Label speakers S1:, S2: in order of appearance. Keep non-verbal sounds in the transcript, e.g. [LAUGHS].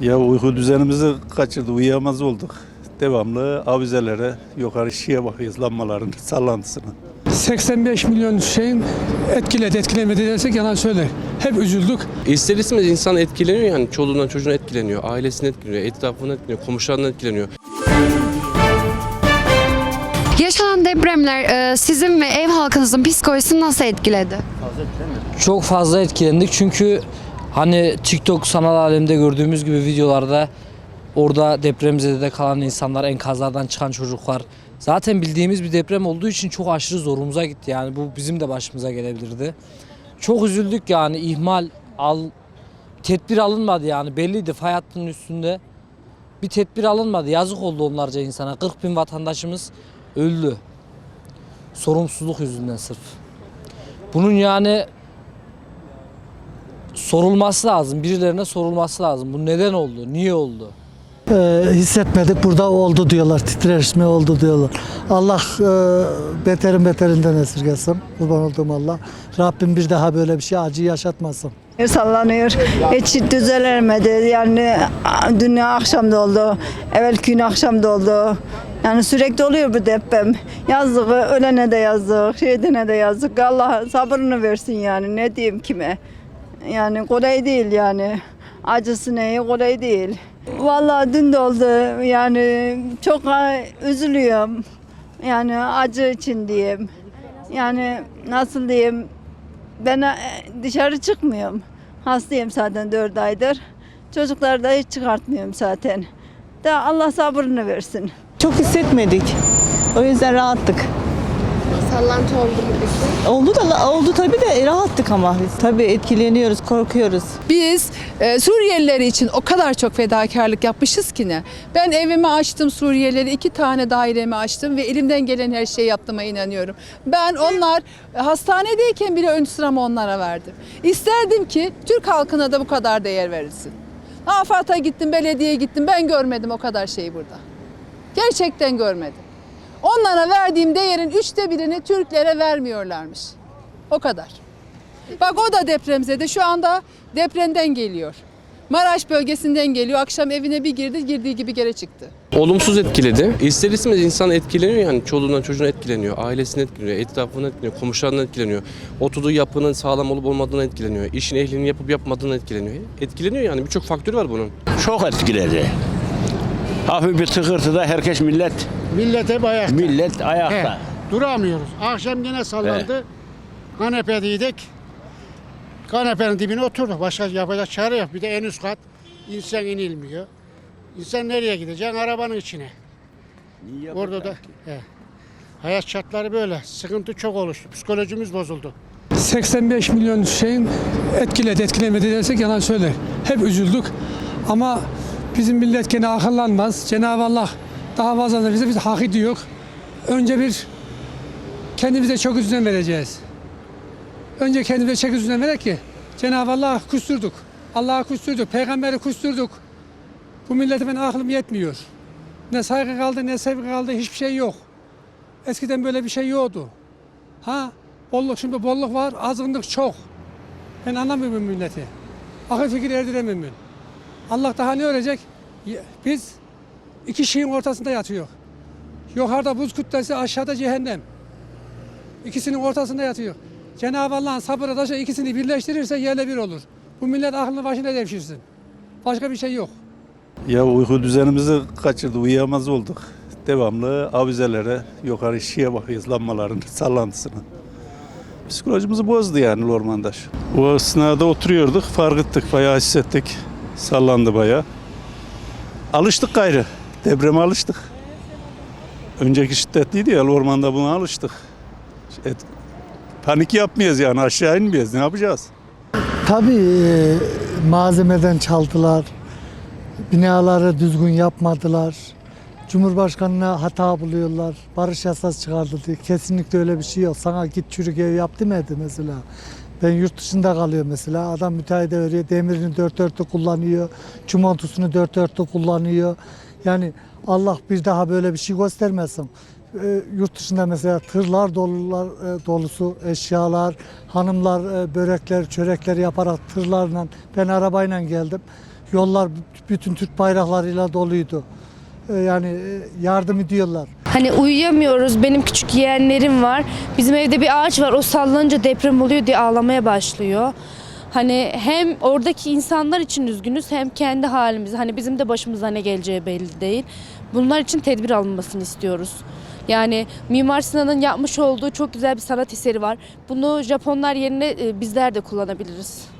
S1: Ya uyku düzenimizi kaçırdı, uyuyamaz olduk. Devamlı avizelere, yukarı şiye bakıyoruz lambaların [LAUGHS] sallantısını.
S2: 85 milyon şeyin etkiledi, etkilemedi dersek yalan söyler. Hep üzüldük.
S3: İster istemez insan etkileniyor yani çoluğundan çocuğuna etkileniyor, ailesine etkileniyor, etrafına etkileniyor, komşularına etkileniyor.
S4: Yaşanan depremler e, sizin ve ev halkınızın psikolojisini nasıl etkiledi?
S5: Çok fazla etkilendik çünkü hani TikTok sanal alemde gördüğümüz gibi videolarda orada depremzedede kalan insanlar, enkazlardan çıkan çocuklar. Zaten bildiğimiz bir deprem olduğu için çok aşırı zorumuza gitti yani bu bizim de başımıza gelebilirdi. Çok üzüldük yani ihmal al tedbir alınmadı yani belliydi fay hattının üstünde bir tedbir alınmadı yazık oldu onlarca insana 40 bin vatandaşımız öldü sorumsuzluk yüzünden sırf. Bunun yani sorulması lazım. Birilerine sorulması lazım. Bu neden oldu? Niye oldu?
S6: Ee, hissetmedik burada oldu diyorlar titreşme oldu diyorlar. Allah e, beterin beterinden esirgesin kurban olduğum Allah. Rabbim bir daha böyle bir şey acı yaşatmasın.
S7: sallanıyor. Hiç düzelemedi. Yani a- dün akşam da oldu. Evvelki gün akşam da oldu. Yani sürekli oluyor bu deprem. Yazdık, ölene de yazdık, şeydene de yazdık. Allah sabrını versin yani. Ne diyeyim kime? Yani kolay değil yani. Acısı neyi kolay değil. Vallahi dün de oldu. Yani çok e, üzülüyorum. Yani acı için diyeyim. Yani nasıl diyeyim? Ben e, dışarı çıkmıyorum. Hastayım zaten 4 aydır. Çocukları da hiç çıkartmıyorum zaten. Da Allah sabrını versin.
S8: Çok hissetmedik. O yüzden rahattık.
S4: Sallantı oldu mu peki?
S8: Oldu da oldu tabii de rahattık ama biz. Tabii etkileniyoruz, korkuyoruz.
S9: Biz e, Suriyeliler için o kadar çok fedakarlık yapmışız ki ne. Ben evimi açtım Suriyelileri, iki tane dairemi açtım ve elimden gelen her şeyi yaptığıma inanıyorum. Ben onlar hastanedeyken bile ön sıramı onlara verdim. İsterdim ki Türk halkına da bu kadar değer verilsin. AFAD'a gittim, belediyeye gittim. Ben görmedim o kadar şeyi burada. Gerçekten görmedim. Onlara verdiğim değerin üçte birini Türklere vermiyorlarmış. O kadar. Bak o da depremzede şu anda depremden geliyor. Maraş bölgesinden geliyor. Akşam evine bir girdi, girdiği gibi geri çıktı.
S3: Olumsuz etkiledi. İster istemez insan etkileniyor yani çoluğundan çocuğuna etkileniyor, ailesine etkileniyor, etrafına etkileniyor, komşularına etkileniyor. Oturduğu yapının sağlam olup olmadığına etkileniyor, işin ehlini yapıp yapmadığına etkileniyor. Etkileniyor yani birçok faktörü var bunun.
S10: Çok etkiledi. Hafif bir tıkırtıda herkes millet
S11: Millet hep ayakta.
S10: millet ayakta.
S11: He, duramıyoruz. Akşam yine sallandı. Kanepedeydik. Kanepenin dibine oturduk. Başka yapacak çare yok. Bir de en üst kat. İnsan inilmiyor. İnsan nereye gidecek? Arabanın içine. Orada da he. hayat şartları böyle. Sıkıntı çok oluştu. Psikolojimiz bozuldu.
S2: 85 milyon şeyin etkiledi, etkilemedi dersek yalan söyler. Hep üzüldük. Ama bizim millet gene akıllanmaz. Cenab-ı Allah daha fazla bize biz hak ediyor. Önce bir kendimize çok üzülen vereceğiz. Önce kendimize çok üzülen verek ki Cenab-ı Allah kusturduk. Allah'a kusturduk. Peygamberi kusturduk. Bu millete ben aklım yetmiyor. Ne saygı kaldı ne sevgi kaldı hiçbir şey yok. Eskiden böyle bir şey yoktu. Ha bolluk şimdi bolluk var azınlık çok. Ben anlamıyorum milleti. Akıl fikir erdiremiyorum. Allah daha ne öğrecek? Y- Biz iki şeyin ortasında yatıyor. Yukarıda buz kütlesi aşağıda cehennem. İkisinin ortasında yatıyor. Cenab-ı Allah'ın sabır taşı ikisini birleştirirse yerle bir olur. Bu millet aklını başına devşirsin. Başka bir şey yok.
S1: Ya uyku düzenimizi kaçırdı, uyuyamaz olduk. Devamlı avizelere, yukarı şiye bakıyoruz lambaların [LAUGHS] sallantısını. Psikolojimizi bozdu yani ormandaş. O esnada oturuyorduk, fark ettik, bayağı hissettik. Sallandı bayağı. Alıştık gayrı, depreme alıştık. Önceki şiddetliydi ya, ormanda buna alıştık. Et, panik yapmayız yani, aşağı inmeyiz, ne yapacağız?
S6: Tabii e, malzemeden çaldılar. Binaları düzgün yapmadılar. Cumhurbaşkanına hata buluyorlar. Barış yasası çıkardı diye. Kesinlikle öyle bir şey yok. Sana git çürük ev yap demedi mesela. Ben yurt dışında kalıyorum mesela. Adam müteahhide veriyor. Demirini dört dörtlük kullanıyor. Çimentosunu dört dörtlük kullanıyor. Yani Allah bir daha böyle bir şey göstermesin. E, yurt dışında mesela tırlar dolular e, dolusu eşyalar, hanımlar e, börekler, çörekler yaparak tırlarla ben arabayla geldim. Yollar bütün Türk bayraklarıyla doluydu. E, Yani e, yardım ediyorlar.
S12: Hani uyuyamıyoruz. Benim küçük yeğenlerim var. Bizim evde bir ağaç var. O sallanınca deprem oluyor diye ağlamaya başlıyor. Hani hem oradaki insanlar için üzgünüz hem kendi halimiz. Hani bizim de başımıza ne geleceği belli değil. Bunlar için tedbir alınmasını istiyoruz. Yani Mimar Sinan'ın yapmış olduğu çok güzel bir sanat eseri var. Bunu Japonlar yerine e, bizler de kullanabiliriz.